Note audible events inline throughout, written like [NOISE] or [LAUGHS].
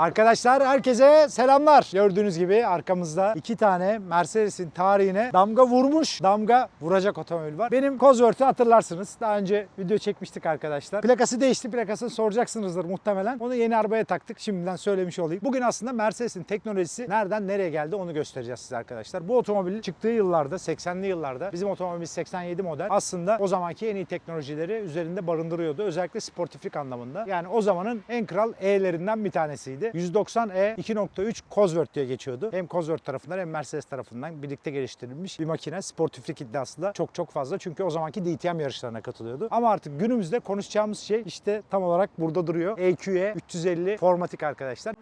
Arkadaşlar herkese selamlar. Gördüğünüz gibi arkamızda iki tane Mercedes'in tarihine damga vurmuş, damga vuracak otomobil var. Benim Cosworth'ü hatırlarsınız. Daha önce video çekmiştik arkadaşlar. Plakası değişti. Plakasını soracaksınızdır muhtemelen. Onu yeni arabaya taktık. Şimdiden söylemiş olayım. Bugün aslında Mercedes'in teknolojisi nereden nereye geldi onu göstereceğiz size arkadaşlar. Bu otomobil çıktığı yıllarda 80'li yıllarda bizim otomobilimiz 87 model. Aslında o zamanki en iyi teknolojileri üzerinde barındırıyordu. Özellikle sportiflik anlamında. Yani o zamanın en kral E'lerinden bir tanesiydi. 190E 2.3 Cosworth diye geçiyordu. Hem Cosworth tarafından hem Mercedes tarafından birlikte geliştirilmiş bir makine. Sportiflik iddiası da çok çok fazla. Çünkü o zamanki DTM yarışlarına katılıyordu. Ama artık günümüzde konuşacağımız şey işte tam olarak burada duruyor. EQE 350 formatik arkadaşlar.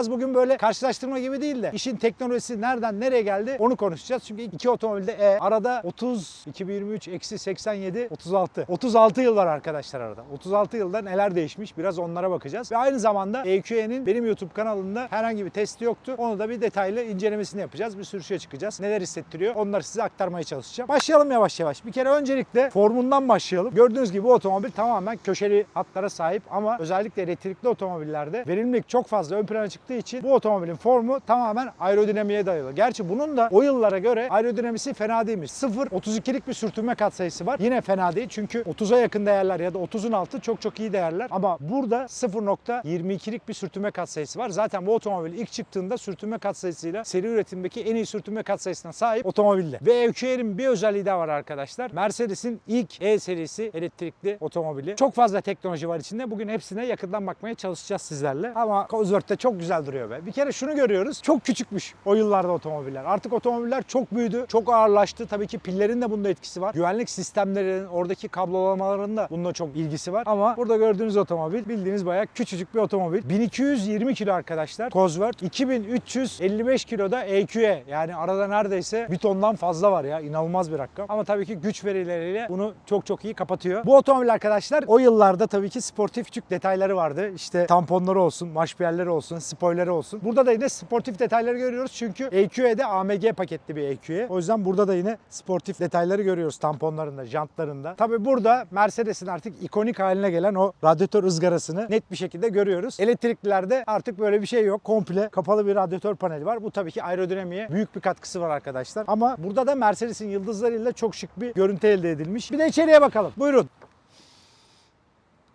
Biraz bugün böyle karşılaştırma gibi değil de işin teknolojisi nereden nereye geldi onu konuşacağız. Çünkü iki otomobilde E arada 30, 2023 eksi 87, 36. 36 yıl var arkadaşlar arada. 36 yılda neler değişmiş biraz onlara bakacağız. Ve aynı zamanda EQE'nin benim YouTube kanalında herhangi bir testi yoktu. Onu da bir detaylı incelemesini yapacağız. Bir sürüşe çıkacağız. Neler hissettiriyor onları size aktarmaya çalışacağım. Başlayalım yavaş yavaş. Bir kere öncelikle formundan başlayalım. Gördüğünüz gibi bu otomobil tamamen köşeli hatlara sahip ama özellikle elektrikli otomobillerde verimlilik çok fazla ön plana çıktığı için bu otomobilin formu tamamen aerodinamiğe dayalı. Gerçi bunun da o yıllara göre aerodinamisi fena değilmiş. 0.32'lik bir sürtünme katsayısı var. Yine fena değil çünkü 30'a yakın değerler ya da 30'un altı çok çok iyi değerler. Ama burada 0.22'lik bir sürtünme katsayısı var. Zaten bu otomobil ilk çıktığında sürtünme katsayısıyla seri üretimdeki en iyi sürtünme katsayısına sahip otomobilde. Ve EQR'in bir özelliği daha var arkadaşlar. Mercedes'in ilk E serisi elektrikli otomobili. Çok fazla teknoloji var içinde. Bugün hepsine yakından bakmaya çalışacağız sizlerle. Ama Cosworth'te çok güzel duruyor be. Bir kere şunu görüyoruz. Çok küçükmüş o yıllarda otomobiller. Artık otomobiller çok büyüdü. Çok ağırlaştı. Tabii ki pillerin de bunda etkisi var. Güvenlik sistemlerinin, oradaki kablolamaların da bunda çok ilgisi var. Ama burada gördüğünüz otomobil bildiğiniz bayağı küçücük bir otomobil. 1220 kilo arkadaşlar. Cosworth 2355 kiloda EQE. Yani arada neredeyse bir tondan fazla var ya. İnanılmaz bir rakam. Ama tabii ki güç verileriyle bunu çok çok iyi kapatıyor. Bu otomobil arkadaşlar o yıllarda tabii ki sportif küçük detayları vardı. İşte tamponları olsun, maşpiyerleri olsun, spoilerleri olsun. Burada da yine sportif detayları görüyoruz. Çünkü EQE'de AMG paketli bir EQE. O yüzden burada da yine sportif detayları görüyoruz tamponlarında, jantlarında. Tabii burada Mercedes'in artık ikonik haline gelen o radyatör ızgarasını net bir şekilde görüyoruz. Elektriklilerde artık böyle bir şey yok. Komple kapalı bir radyatör paneli var. Bu tabii ki aerodinamiğe büyük bir katkısı var arkadaşlar. Ama burada da Mercedes'in yıldızlarıyla çok şık bir görüntü elde edilmiş. Bir de içeriye bakalım. Buyurun.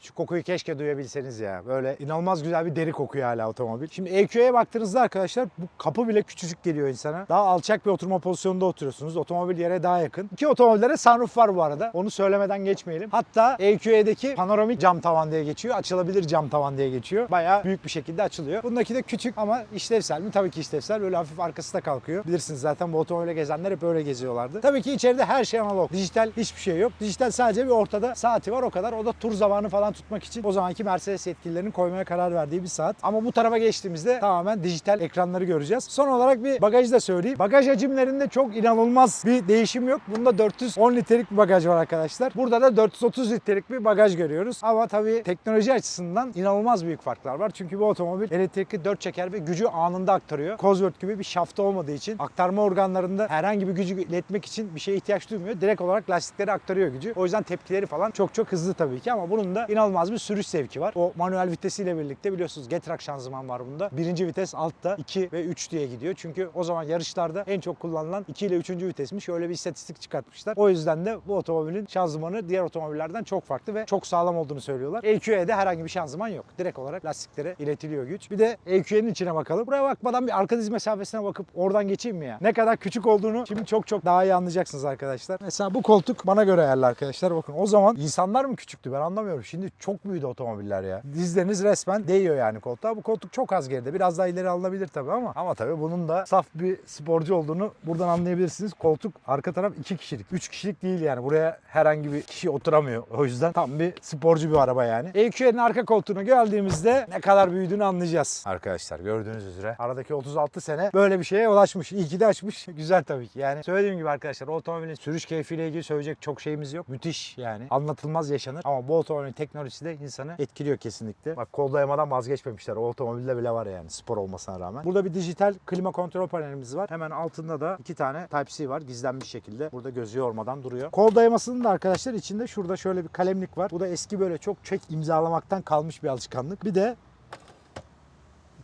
Şu kokuyu keşke duyabilseniz ya. Böyle inanılmaz güzel bir deri kokuyor hala otomobil. Şimdi EQ'ye baktığınızda arkadaşlar bu kapı bile küçücük geliyor insana. Daha alçak bir oturma pozisyonunda oturuyorsunuz. Otomobil yere daha yakın. İki otomobillere sunroof var bu arada. Onu söylemeden geçmeyelim. Hatta EQ'deki panoramik cam tavan diye geçiyor. Açılabilir cam tavan diye geçiyor. Bayağı büyük bir şekilde açılıyor. Bundaki de küçük ama işlevsel mi? Tabii ki işlevsel. Böyle hafif arkası da kalkıyor. Bilirsiniz zaten bu otomobile gezenler hep öyle geziyorlardı. Tabii ki içeride her şey analog. Dijital hiçbir şey yok. Dijital sadece bir ortada saati var o kadar. O da tur zamanı falan tutmak için o zamanki Mercedes yetkililerinin koymaya karar verdiği bir saat. Ama bu tarafa geçtiğimizde tamamen dijital ekranları göreceğiz. Son olarak bir bagajı da söyleyeyim. Bagaj hacimlerinde çok inanılmaz bir değişim yok. Bunda 410 litrelik bir bagaj var arkadaşlar. Burada da 430 litrelik bir bagaj görüyoruz. Ama tabii teknoloji açısından inanılmaz büyük farklar var. Çünkü bu otomobil elektrikli 4 çeker ve gücü anında aktarıyor. Cosworth gibi bir şaftı olmadığı için aktarma organlarında herhangi bir gücü iletmek için bir şeye ihtiyaç duymuyor. Direkt olarak lastikleri aktarıyor gücü. O yüzden tepkileri falan çok çok hızlı tabii ki ama bunun da inanılmaz bir sürüş zevki var. O manuel vitesiyle birlikte biliyorsunuz Getrack şanzıman var bunda. Birinci vites altta 2 ve 3 diye gidiyor. Çünkü o zaman yarışlarda en çok kullanılan 2 ile 3. vitesmiş. Öyle bir istatistik çıkartmışlar. O yüzden de bu otomobilin şanzımanı diğer otomobillerden çok farklı ve çok sağlam olduğunu söylüyorlar. EQE'de herhangi bir şanzıman yok. Direkt olarak lastiklere iletiliyor güç. Bir de EQE'nin içine bakalım. Buraya bakmadan bir arka diz mesafesine bakıp oradan geçeyim mi ya? Ne kadar küçük olduğunu şimdi çok çok daha iyi anlayacaksınız arkadaşlar. Mesela bu koltuk bana göre ayarlı arkadaşlar. Bakın o zaman insanlar mı küçüktü ben anlamıyorum. Şimdi çok büyüdü otomobiller ya. Dizleriniz resmen değiyor yani koltuğa. Bu koltuk çok az geride. Biraz daha ileri alınabilir tabii ama. Ama tabii bunun da saf bir sporcu olduğunu buradan anlayabilirsiniz. Koltuk arka taraf iki kişilik. Üç kişilik değil yani. Buraya herhangi bir kişi oturamıyor. O yüzden tam bir sporcu bir araba yani. EQ'nin arka koltuğunu geldiğimizde ne kadar büyüdüğünü anlayacağız. Arkadaşlar gördüğünüz üzere aradaki 36 sene böyle bir şeye ulaşmış. İyi ki de açmış. [LAUGHS] Güzel tabii ki. Yani söylediğim gibi arkadaşlar otomobilin sürüş keyfiyle ilgili söyleyecek çok şeyimiz yok. Müthiş yani. Anlatılmaz yaşanır. Ama bu otomobilin teknolojisi teknolojisi de insanı etkiliyor kesinlikle. Bak kol dayamadan vazgeçmemişler. O otomobilde bile var yani spor olmasına rağmen. Burada bir dijital klima kontrol panelimiz var. Hemen altında da iki tane Type-C var. Gizlenmiş şekilde. Burada gözü yormadan duruyor. Kol dayamasının da arkadaşlar içinde şurada şöyle bir kalemlik var. Bu da eski böyle çok çek imzalamaktan kalmış bir alışkanlık. Bir de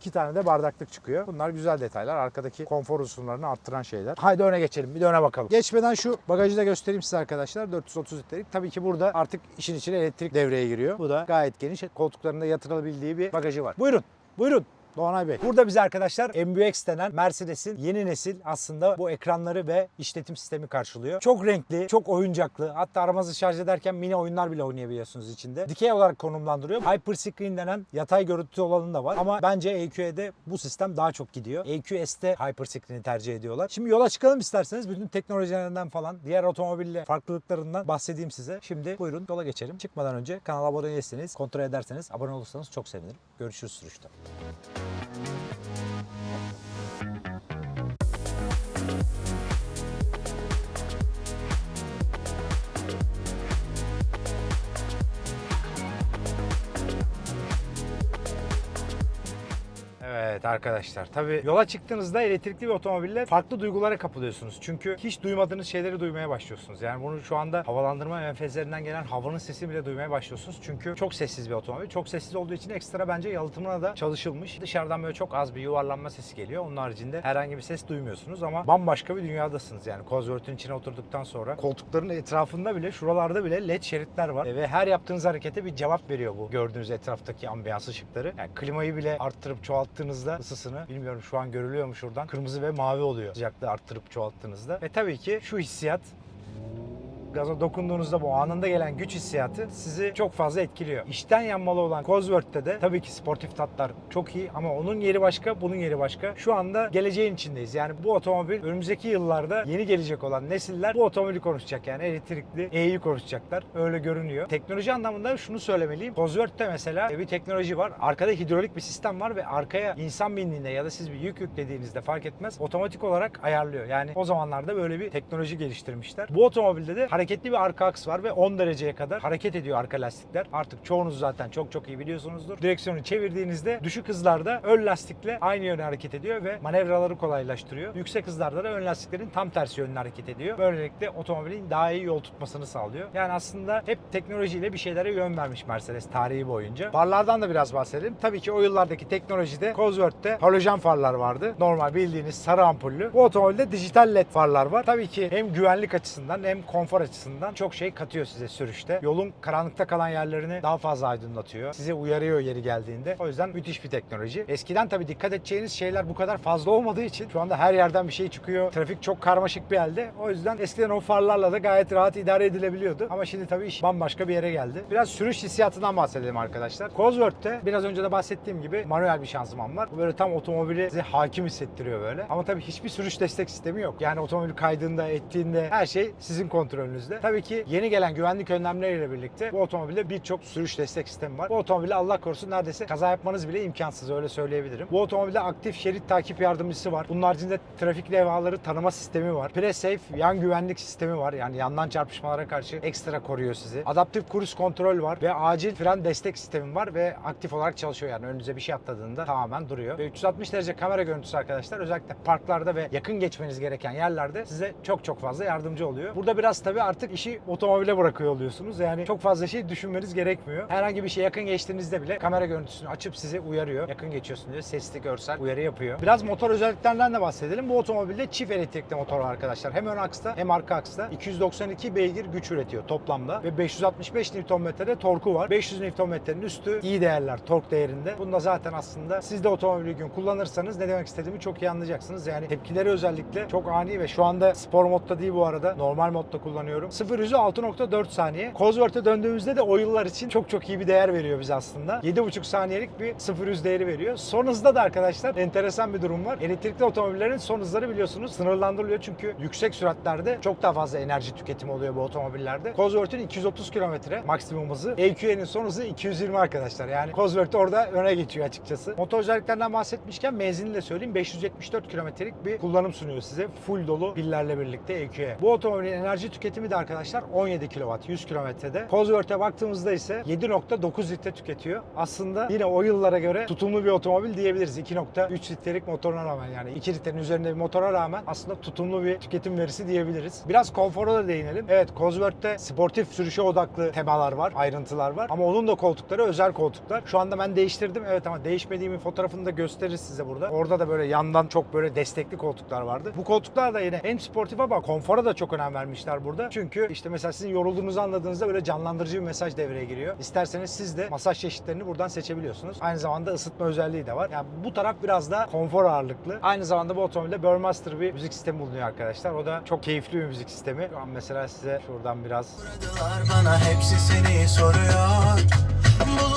İki tane de bardaklık çıkıyor. Bunlar güzel detaylar. Arkadaki konfor unsurlarını arttıran şeyler. Haydi öne geçelim. Bir de öne bakalım. Geçmeden şu bagajı da göstereyim size arkadaşlar. 430 litrelik. Tabii ki burada artık işin içine elektrik devreye giriyor. Bu da gayet geniş. Koltuklarında yatırılabildiği bir bagajı var. Buyurun. Buyurun. Doğanay Bey. Burada bize arkadaşlar MBUX denen Mercedes'in yeni nesil aslında bu ekranları ve işletim sistemi karşılıyor. Çok renkli, çok oyuncaklı. Hatta arabanızı şarj ederken mini oyunlar bile oynayabiliyorsunuz içinde. Dikey olarak konumlandırıyor. Hyperscreen denen yatay görüntü olanı da var. Ama bence EQ'de bu sistem daha çok gidiyor. EQS'te Hyperscreen'i tercih ediyorlar. Şimdi yola çıkalım isterseniz. Bütün teknolojilerinden falan, diğer otomobille farklılıklarından bahsedeyim size. Şimdi buyurun yola geçelim. Çıkmadan önce kanala abone değilseniz, kontrol ederseniz, abone olursanız çok sevinirim. Görüşürüz sürüşte. Thank you. Evet arkadaşlar tabii yola çıktığınızda elektrikli bir otomobille farklı duygulara kapılıyorsunuz. Çünkü hiç duymadığınız şeyleri duymaya başlıyorsunuz. Yani bunu şu anda havalandırma menfezlerinden gelen havanın sesini bile duymaya başlıyorsunuz. Çünkü çok sessiz bir otomobil. Çok sessiz olduğu için ekstra bence yalıtımına da çalışılmış. Dışarıdan böyle çok az bir yuvarlanma sesi geliyor. Onun haricinde herhangi bir ses duymuyorsunuz ama bambaşka bir dünyadasınız yani. Cosworth'un içine oturduktan sonra koltukların etrafında bile şuralarda bile led şeritler var. E, ve her yaptığınız harekete bir cevap veriyor bu gördüğünüz etraftaki ambiyans ışıkları. Yani klimayı bile arttırıp çoğalttığınızda ısısını bilmiyorum şu an görülüyor mu şuradan. Kırmızı ve mavi oluyor. Sıcaklığı arttırıp çoğalttığınızda. Ve tabii ki şu hissiyat gaza dokunduğunuzda bu anında gelen güç hissiyatı sizi çok fazla etkiliyor. İşten yanmalı olan Cosworth'te de tabii ki sportif tatlar çok iyi ama onun yeri başka, bunun yeri başka. Şu anda geleceğin içindeyiz. Yani bu otomobil önümüzdeki yıllarda yeni gelecek olan nesiller bu otomobili konuşacak. Yani elektrikli E'yi konuşacaklar. Öyle görünüyor. Teknoloji anlamında şunu söylemeliyim. Cosworth'te mesela bir teknoloji var. Arkada hidrolik bir sistem var ve arkaya insan bindiğinde ya da siz bir yük yüklediğinizde fark etmez otomatik olarak ayarlıyor. Yani o zamanlarda böyle bir teknoloji geliştirmişler. Bu otomobilde de hareketli bir arka aks var ve 10 dereceye kadar hareket ediyor arka lastikler. Artık çoğunuz zaten çok çok iyi biliyorsunuzdur. Direksiyonu çevirdiğinizde düşük hızlarda ön lastikle aynı yöne hareket ediyor ve manevraları kolaylaştırıyor. Yüksek hızlarda da ön lastiklerin tam tersi yönüne hareket ediyor. Böylelikle otomobilin daha iyi yol tutmasını sağlıyor. Yani aslında hep teknolojiyle bir şeylere yön vermiş Mercedes tarihi boyunca. Farlardan da biraz bahsedelim. Tabii ki o yıllardaki teknolojide Cosworth'te halojen farlar vardı. Normal bildiğiniz sarı ampullü. Bu otomobilde dijital led farlar var. Tabii ki hem güvenlik açısından hem konfor açısından çok şey katıyor size sürüşte. Yolun karanlıkta kalan yerlerini daha fazla aydınlatıyor. Size uyarıyor yeri geldiğinde. O yüzden müthiş bir teknoloji. Eskiden tabii dikkat edeceğiniz şeyler bu kadar fazla olmadığı için şu anda her yerden bir şey çıkıyor. Trafik çok karmaşık bir halde. O yüzden eskiden o farlarla da gayet rahat idare edilebiliyordu. Ama şimdi tabii iş bambaşka bir yere geldi. Biraz sürüş hissiyatından bahsedelim arkadaşlar. Cosworth'te biraz önce de bahsettiğim gibi manuel bir şanzıman var. Bu böyle tam otomobili size hakim hissettiriyor böyle. Ama tabii hiçbir sürüş destek sistemi yok. Yani otomobil kaydığında, ettiğinde her şey sizin kontrolünüzde. Tabii ki yeni gelen güvenlik önlemleriyle birlikte bu otomobilde birçok sürüş destek sistemi var. Bu otomobilde Allah korusun neredeyse kaza yapmanız bile imkansız öyle söyleyebilirim. Bu otomobilde aktif şerit takip yardımcısı var. Bunun haricinde trafik levhaları tanıma sistemi var. Pre-safe yan güvenlik sistemi var. Yani yandan çarpışmalara karşı ekstra koruyor sizi. Adaptif cruise kontrol var ve acil fren destek sistemi var ve aktif olarak çalışıyor yani önünüze bir şey atladığında tamamen duruyor. Ve 360 derece kamera görüntüsü arkadaşlar özellikle parklarda ve yakın geçmeniz gereken yerlerde size çok çok fazla yardımcı oluyor. Burada biraz tabii artık işi otomobile bırakıyor oluyorsunuz. Yani çok fazla şey düşünmeniz gerekmiyor. Herhangi bir şey yakın geçtiğinizde bile kamera görüntüsünü açıp sizi uyarıyor. Yakın geçiyorsun diye sesli görsel uyarı yapıyor. Biraz motor özelliklerinden de bahsedelim. Bu otomobilde çift elektrikli motor var arkadaşlar. Hem ön aksta hem arka aksta 292 beygir güç üretiyor toplamda ve 565 Nm'de torku var. 500 Nm'nin üstü iyi değerler tork değerinde. Bunda zaten aslında siz de otomobili gün kullanırsanız ne demek istediğimi çok iyi anlayacaksınız. Yani tepkileri özellikle çok ani ve şu anda spor modda değil bu arada. Normal modda kullanıyorum. 0 yüzü 6.4 saniye. Cosworth'e döndüğümüzde de o yıllar için çok çok iyi bir değer veriyor bize aslında. 7.5 saniyelik bir 0 yüz değeri veriyor. Son hızda da arkadaşlar enteresan bir durum var. Elektrikli otomobillerin son hızları biliyorsunuz sınırlandırılıyor çünkü yüksek süratlerde çok daha fazla enerji tüketimi oluyor bu otomobillerde. Cosworth'ün 230 kilometre maksimum hızı. EQE'nin son hızı 220 arkadaşlar. Yani Cosworth orada öne geçiyor açıkçası. Motor özelliklerinden bahsetmişken benzinini de söyleyeyim. 574 kilometrelik bir kullanım sunuyor size. Full dolu pillerle birlikte EQE. Bu otomobilin enerji tüketimi üretimi de arkadaşlar 17 kW 100 kilometrede. Cosworth'e baktığımızda ise 7.9 litre tüketiyor. Aslında yine o yıllara göre tutumlu bir otomobil diyebiliriz. 2.3 litrelik motoruna rağmen yani 2 litrenin üzerinde bir motora rağmen aslında tutumlu bir tüketim verisi diyebiliriz. Biraz konfora da değinelim. Evet Cosworth'te sportif sürüşe odaklı temalar var, ayrıntılar var. Ama onun da koltukları özel koltuklar. Şu anda ben değiştirdim. Evet ama değişmediğimin fotoğrafını da gösteririz size burada. Orada da böyle yandan çok böyle destekli koltuklar vardı. Bu koltuklar da yine hem sportif ama konfora da çok önem vermişler burada. Çünkü işte mesela sizin yorulduğunuzu anladığınızda böyle canlandırıcı bir mesaj devreye giriyor. İsterseniz siz de masaj çeşitlerini buradan seçebiliyorsunuz. Aynı zamanda ısıtma özelliği de var. Yani bu taraf biraz da konfor ağırlıklı. Aynı zamanda bu otomobilde Burmester bir müzik sistemi bulunuyor arkadaşlar. O da çok keyifli bir müzik sistemi. Şu an mesela size şuradan biraz bana hepsi seni soruyor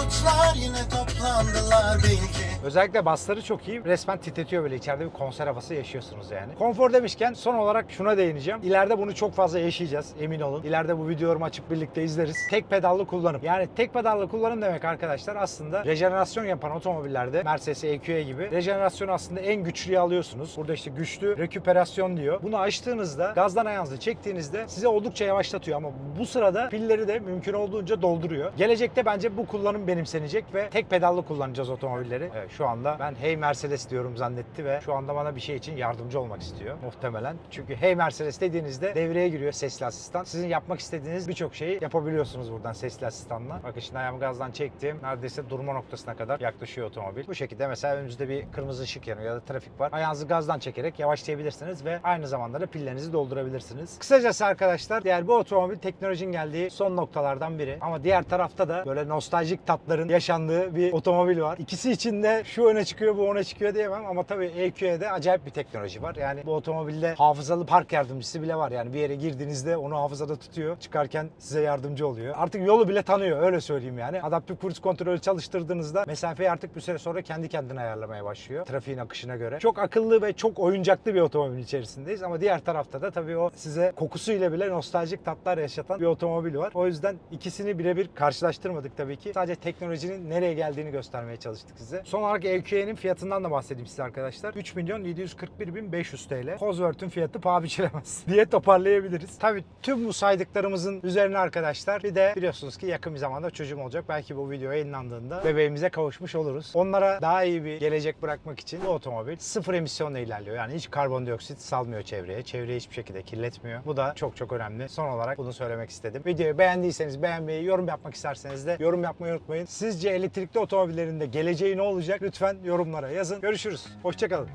Bulutlar yine toplandılar bil ki Özellikle basları çok iyi. Resmen titretiyor böyle içeride bir konser havası yaşıyorsunuz yani. Konfor demişken son olarak şuna değineceğim. İleride bunu çok fazla yaşayacağız emin olun. İleride bu videolarımı açıp birlikte izleriz. Tek pedallı kullanım. Yani tek pedallı kullanım demek arkadaşlar aslında rejenerasyon yapan otomobillerde Mercedes EQE gibi rejenerasyonu aslında en güçlüye alıyorsunuz. Burada işte güçlü reküperasyon diyor. Bunu açtığınızda gazdan ayağınızı çektiğinizde size oldukça yavaşlatıyor ama bu sırada pilleri de mümkün olduğunca dolduruyor. Gelecekte bence bu kullanım benimsenecek ve tek pedallı kullanacağız otomobilleri. Evet, şu anda ben hey Mercedes diyorum zannetti ve şu anda bana bir şey için yardımcı olmak istiyor muhtemelen. Çünkü hey Mercedes dediğinizde devreye giriyor sesli asistan. Sizin yapmak istediğiniz birçok şeyi yapabiliyorsunuz buradan sesli asistanla. Bakın şimdi ayağımı gazdan çektim. Neredeyse durma noktasına kadar yaklaşıyor otomobil. Bu şekilde mesela önünüzde bir kırmızı ışık yanıyor ya da trafik var. Ayağınızı gazdan çekerek yavaşlayabilirsiniz ve aynı zamanda da pillerinizi doldurabilirsiniz. Kısacası arkadaşlar diğer bu otomobil teknolojinin geldiği son noktalardan biri. Ama diğer tarafta da böyle nostaljik tatların yaşandığı bir otomobil var. İkisi için de şu öne çıkıyor bu öne çıkıyor diyemem ama tabii EQ'de acayip bir teknoloji var. Yani bu otomobilde hafızalı park yardımcısı bile var. Yani bir yere girdiğinizde onu hafızada tutuyor. Çıkarken size yardımcı oluyor. Artık yolu bile tanıyor öyle söyleyeyim yani. Adaptif cruise kontrolü çalıştırdığınızda mesafeyi artık bir süre sonra kendi kendine ayarlamaya başlıyor. Trafiğin akışına göre. Çok akıllı ve çok oyuncaklı bir otomobil içerisindeyiz ama diğer tarafta da tabii o size kokusuyla bile nostaljik tatlar yaşatan bir otomobil var. O yüzden ikisini birebir karşılaştırmadık tabii ki. Sadece teknolojinin nereye geldiğini göstermeye çalıştık size. Son olarak EQE'nin fiyatından da bahsedeyim size arkadaşlar. 3 milyon 741 bin 500 TL. Cosworth'un fiyatı paha biçilemez [LAUGHS] diye toparlayabiliriz. Tabii tüm bu saydıklarımızın üzerine arkadaşlar bir de biliyorsunuz ki yakın bir zamanda çocuğum olacak. Belki bu video yayınlandığında bebeğimize kavuşmuş oluruz. Onlara daha iyi bir gelecek bırakmak için bu otomobil sıfır emisyonla ilerliyor. Yani hiç karbondioksit salmıyor çevreye. Çevreyi hiçbir şekilde kirletmiyor. Bu da çok çok önemli. Son olarak bunu söylemek istedim. Videoyu beğendiyseniz beğenmeyi, yorum yapmak isterseniz de yorum yapmayı unutmayın. Sizce elektrikli otomobillerin de geleceği ne olacak? Lütfen yorumlara yazın. Görüşürüz. Hoşçakalın.